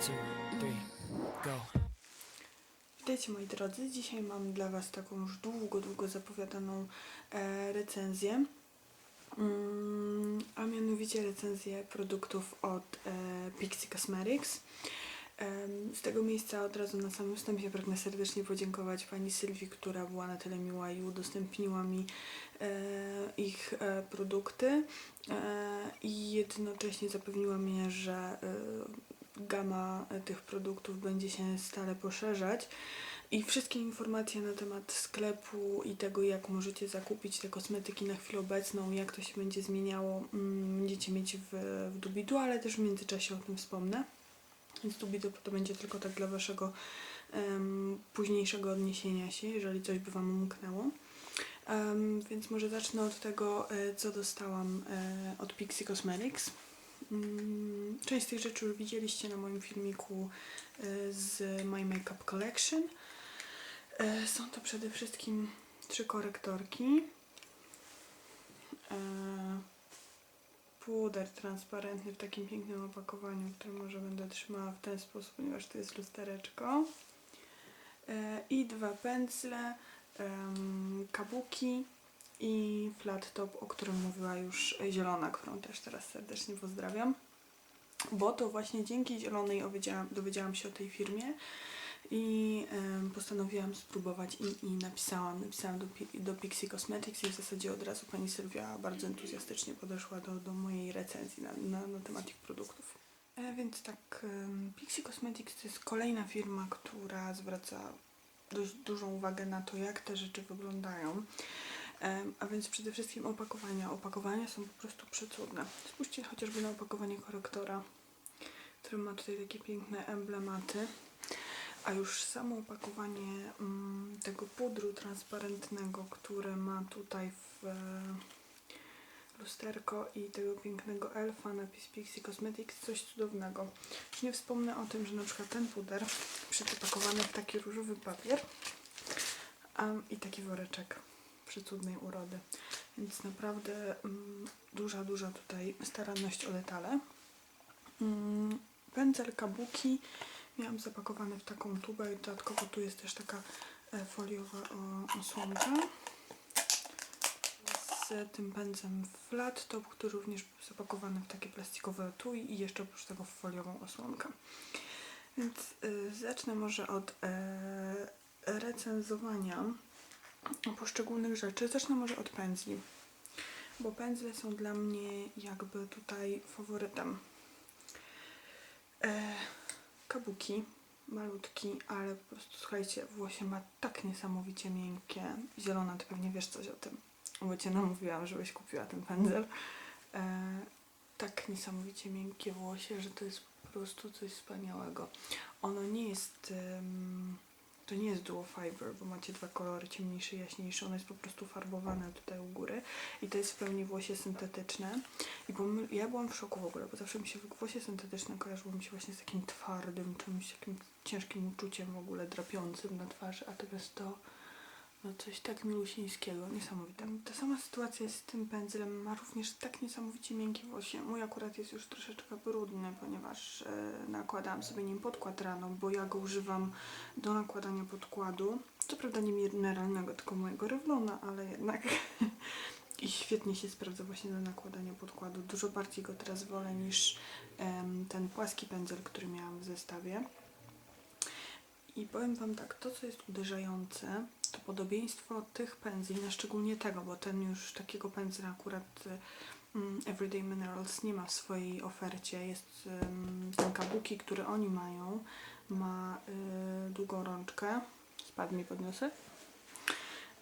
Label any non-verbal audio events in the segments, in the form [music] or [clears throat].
two, three, go. Witajcie moi drodzy, dzisiaj mam dla Was taką już długo, długo zapowiadaną e, recenzję. Mm, a mianowicie recenzję produktów od e, Pixie Cosmetics. Z tego miejsca od razu na samym wstępie pragnę serdecznie podziękować pani Sylwii, która była na tyle miła i udostępniła mi e, ich e, produkty e, i jednocześnie zapewniła mnie, że gama e, tych produktów będzie się stale poszerzać. I wszystkie informacje na temat sklepu i tego, jak możecie zakupić te kosmetyki na chwilę obecną, jak to się będzie zmieniało, mm, będziecie mieć w, w Dubidu, ale też w międzyczasie o tym wspomnę. Więc Dubidu to będzie tylko tak dla Waszego em, późniejszego odniesienia się, jeżeli coś by Wam umknęło. Em, więc może zacznę od tego, e, co dostałam e, od Pixie Cosmetics. Mm, Część z tych rzeczy już widzieliście na moim filmiku e, z My Makeup Collection. E, Są to przede wszystkim trzy korektorki. E, Puder transparentny w takim pięknym opakowaniu, który może będę trzymała w ten sposób, ponieważ to jest lustereczko. I dwa pędzle, kabuki i flat top, o którym mówiła już Zielona, którą też teraz serdecznie pozdrawiam. Bo to właśnie dzięki Zielonej dowiedziałam, się o tej firmie i postanowiłam spróbować i, i napisałam, napisałam do, do Pixie Cosmetics i w zasadzie od razu pani Sylwia bardzo entuzjastycznie podeszła do, do mojej recenzji na, na, na temat ich produktów. E, więc tak, Pixie Cosmetics to jest kolejna firma, która zwraca dość dużą uwagę na to, jak te rzeczy wyglądają. A więc przede wszystkim opakowania. Opakowania są po prostu przecudne. Spójrzcie chociażby na opakowanie korektora, który ma tutaj takie piękne emblematy. A już samo opakowanie mm, tego pudru transparentnego, które ma tutaj w e, lusterko i tego pięknego elfa napis Pixie Cosmetics, coś cudownego. Nie wspomnę o tym, że na przykład ten puder przypakowany w taki różowy papier em, i taki woreczek przecudnej urody. Więc naprawdę mm, duża, duża tutaj staranność o detale. Mm, pędzel kabuki miałam zapakowany w taką tubę i dodatkowo tu jest też taka e, foliowa osłonka z tym pędzem flat top, który również był zapakowany w takie plastikowe etui i jeszcze oprócz tego w foliową osłonkę. Więc y, zacznę może od e, recenzowania poszczególnych rzeczy. Zacznę może od pędzli, bo pędzle są dla mnie jakby tutaj faworytem. E, kabuki, malutki, ale po prostu słuchajcie, włosie ma tak niesamowicie miękkie. Zielona, ty pewnie wiesz coś o tym, bo cię namówiłam, żebyś kupiła ten pędzel. E, tak niesamowicie miękkie włosie, że to jest po prostu coś wspaniałego. Ono nie jest... to nie jest duo fiber, bo macie dwa kolory, ciemniejszy i jaśniejszy. Ono jest po prostu farbowane tutaj u góry i to jest w pełni włosie syntetyczne. I ja byłam w szoku w ogóle, bo zawsze mi się włosie syntetyczne kojarzyło mi się właśnie z takim twardym, czymś takim ciężkim uczuciem w ogóle drapiącym na twarzy, a teraz to no coś tak milusińskiego, niesamowite. Ta sama sytuacja jest z tym pędzlem, ma również tak niesamowicie miękkie włosie. Mój akurat jest już troszeczkę brudny, ponieważ e, nakładałam sobie nim podkład rano, bo ja go używam do nakładania podkładu. Co prawda nie mineralnego, tylko mojego Revlona, ale jednak [laughs] i świetnie się sprawdza właśnie do nakładania podkładu. Dużo bardziej go teraz wolę niż em, ten płaski pędzel, który miałam w zestawie. I powiem Wam tak, to co jest uderzające, to podobieństwo tych pędzli, no szczególnie tego, bo ten już takiego pędzla akurat mm, Everyday Minerals nie ma w swojej ofercie. Jest ten kabuki, który oni mają, ma y, długą rączkę. Spadł mi podniosę.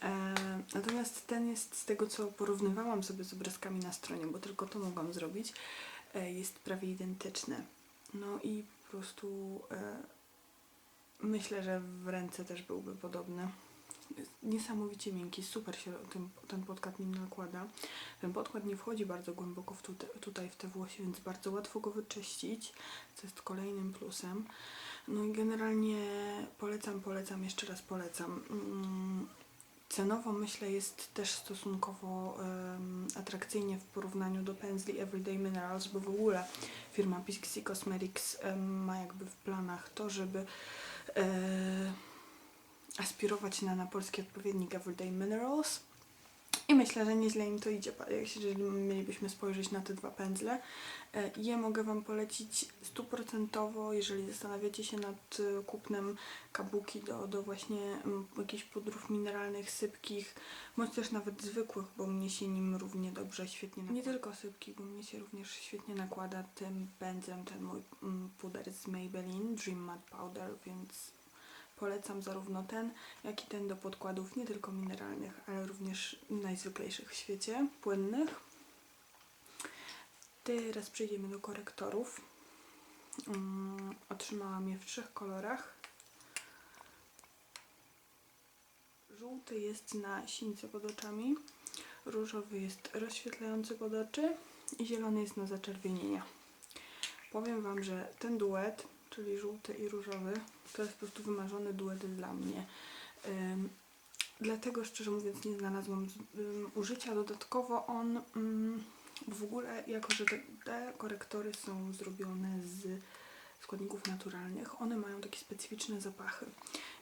E, natomiast ten jest z tego, co porównywałam sobie z obrazkami na stronie, bo tylko to mogłam zrobić, e, jest prawie identyczny. No i po prostu e, myślę, że w ręce też byłby podobny. Jest niesamowicie miękki, super się ten, ten podkład nim nakłada. Ten podkład nie wchodzi bardzo głęboko w tute, tutaj w te włosie, więc bardzo łatwo go wyczyścić, co jest kolejnym plusem. No i generalnie polecam, polecam, jeszcze raz polecam. Mm, Cenowo myślę jest też stosunkowo em, atrakcyjnie w porównaniu do pędzli Everyday Minerals, bo w ogóle firma Pixie Cosmetics em, ma jakby w planach to, żeby aspirować na, na polski odpowiednik Everyday Minerals. I myślę, że nieźle im to idzie, jeżeli mielibyśmy spojrzeć na te dwa pędzle. Je mogę Wam polecić stuprocentowo, jeżeli zastanawiacie się nad e, kupnem kabuki do, do właśnie jakichś pudrów mineralnych, sypkich, bądź też nawet zwykłych, bo mnie się nim równie dobrze, świetnie nakłada. Nie tylko sypki, bo mnie się również świetnie nakłada tym pędzlem ten mój puder z Maybelline Dream Matte Powder, więc polecam zarówno ten, jak i ten do podkładów nie tylko mineralnych, ale również najzwyklejszych w świecie, płynnych. Teraz przejdziemy do korektorów. Mm, Otrzymałam je w trzech kolorach. Żółty jest na sińce pod oczami, różowy jest rozświetlający pod oczy i zielony jest na zaczerwienienia. Powiem Wam, że ten duet, czyli żółty i różowy, to jest po prostu wymarzony duet dla mnie. Ym, dlatego szczerze mówiąc nie znalazłam ym, użycia. Dodatkowo on, bo w ogóle jako, że te, te korektory są zrobione z składników naturalnych, one mają takie specyficzne zapachy.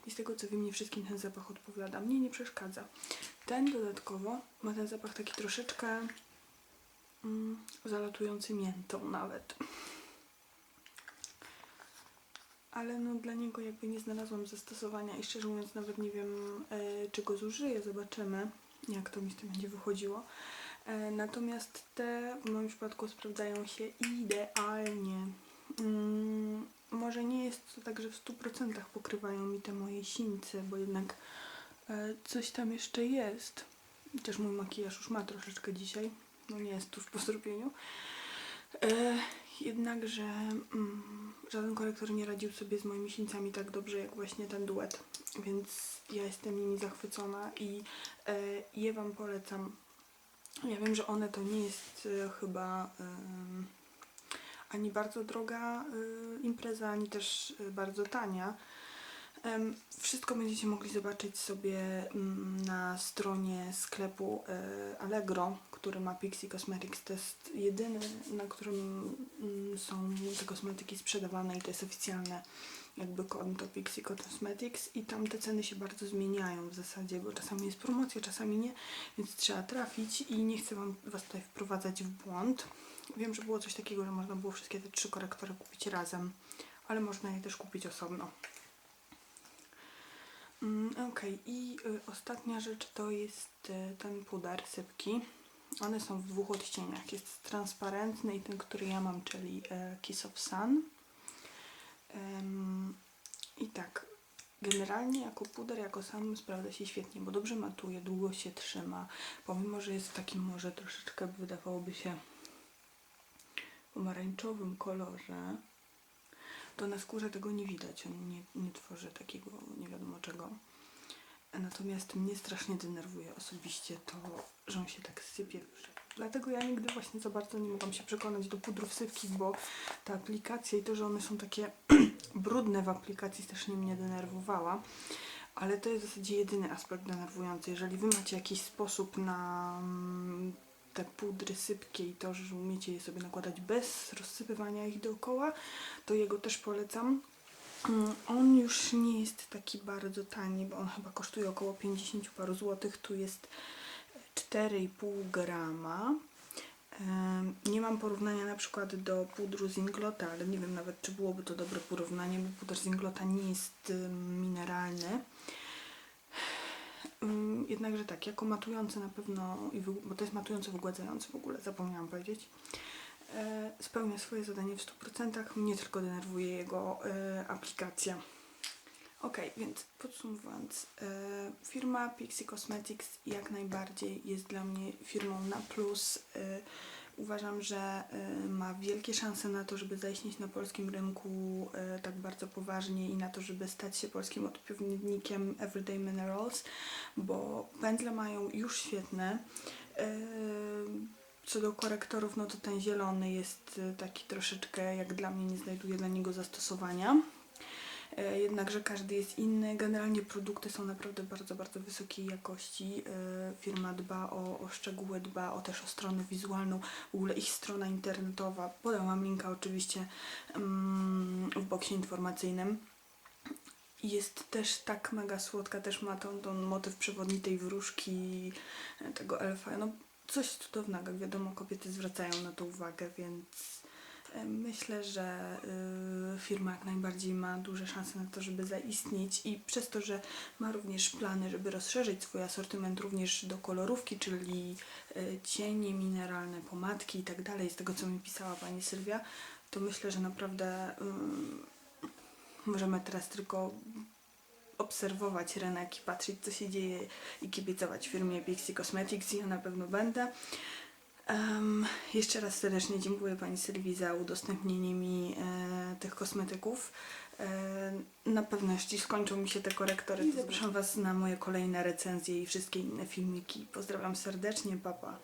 I z tego co wiem, nie wszystkim ten zapach odpowiada. Mnie nie przeszkadza. Ten dodatkowo ma ten zapach taki troszeczkę mm, zalatujący miętą nawet. Ale no dla niego jakby nie znalazłam zastosowania i szczerze mówiąc nawet nie wiem e, czy go zużyję, zobaczymy jak to mi z tym będzie wychodziło. E, natomiast te w moim przypadku sprawdzają się idealnie. Mm, może nie jest to tak, że w 100% pokrywają mi te moje sińce, bo jednak e, coś tam jeszcze jest. Chociaż mój makijaż już ma troszeczkę dzisiaj, no nie jest tuż po zrobieniu. E, jednakże mm, żaden korektor nie radził sobie z moimi sińcami tak dobrze jak właśnie ten duet, więc ja jestem nimi zachwycona i e, je Wam polecam. Ja wiem, że one to nie jest e, chyba em, ani bardzo droga y, impreza, ani też y, bardzo tania. Wszystko będziecie mogli zobaczyć sobie mm, na stronie sklepu e, Allegro, który ma Pixie Cosmetics. To jest jedyny, na którym mm, są te kosmetyki sprzedawane i to jest oficjalne jakby konto Pixie Cosmetics i tam te ceny się bardzo zmieniają w zasadzie, bo czasami jest promocja, czasami nie, więc trzeba trafić i nie chcę wam, Was tutaj wprowadzać w błąd. Wiem, że było coś takiego, że można było wszystkie te trzy korektory kupić razem, ale można je też kupić osobno. Mm, Okej, i y, ostatnia rzecz to jest y, ten puder sypki. One są w dwóch odcieniach. Jest transparentny i ten, który ja mam, czyli e, Kiss of Sun. I tak, generalnie jako puder, jako sam sprawdza się świetnie, bo dobrze matuje, długo się trzyma. Pomimo, że jest w takim może troszeczkę wydawałoby się pomarańczowym kolorze, to na skórze tego nie widać. On nie, nie tworzy takiego nie wiadomo czego. Natomiast mnie strasznie denerwuje osobiście to, że on się tak sypie. Dlatego ja nigdy właśnie za bardzo nie mogłam się przekonać do pudrów sypkich, bo ta aplikacja i to, że one są takie [clears throat] brudne w aplikacji strasznie mnie denerwowała. Ale to jest w zasadzie jedyny aspekt denerwujący. Jeżeli wy macie jakiś sposób na mm, te pudry sypkie i to, że umiecie je sobie nakładać bez rozsypywania ich dookoła, to jego też polecam. Mm, On już nie jest taki bardzo tani, bo on chyba kosztuje około 50 paru złotych. Tu jest 4,5 grama. Nie mam porównania na przykład do pudru z Inglota, ale nie wiem nawet, czy byłoby to dobre porównanie, bo puder z Inglota nie jest mineralny. Ym, Jednakże tak, jako matujący na pewno, bo to jest matujący wygładzający w ogóle, zapomniałam powiedzieć, e, spełnia swoje zadanie w 100%. Mnie tylko denerwuje jego e, aplikacja. Ok, więc podsumowując, e, firma Pixie Cosmetics jak najbardziej jest dla mnie firmą na plus. Uważam, że e, ma wielkie szanse na to, żeby zaistnieć na polskim rynku e, tak bardzo poważnie i na to, żeby stać się polskim odpowiednikiem Everyday Minerals, bo pędzle mają już świetne. E, co do korektorów, no to ten zielony jest taki troszeczkę, jak dla mnie, nie znajduje dla niego zastosowania. E, jednakże każdy jest inny. Generalnie produkty są naprawdę bardzo, bardzo wysokiej jakości. E, Firma dba o, o szczegóły, dba o też o stronę wizualną, w ogóle ich strona internetowa. Podam Wam linka oczywiście mm, w boksie informacyjnym. Jest też tak mega słodka, też ma tą, tą motyw przewodnitej wróżki, e, tego elfa. No coś cudownego. Wiadomo, kobiety zwracają na to uwagę, więc myślę, że y, firma jak najbardziej ma duże szanse na to, żeby zaistnieć i przez to, że ma również plany, żeby rozszerzyć swój asortyment również do kolorówki, czyli y, cienie mineralne, pomadki i tak dalej, z tego co mi pisała pani Sylwia, to myślę, że naprawdę y, możemy teraz tylko obserwować rynek i patrzeć, co się dzieje i kibicować firmie Pixie Cosmetics i ja na pewno będę. Em, jeszcze raz serdecznie dziękuję Pani Sylwii za udostępnienie mi e, tych kosmetyków. E, na pewno jeśli skończą mi się te korektory, to zapraszam Was na moje kolejne recenzje i wszystkie inne filmiki. Pozdrawiam serdecznie, papa.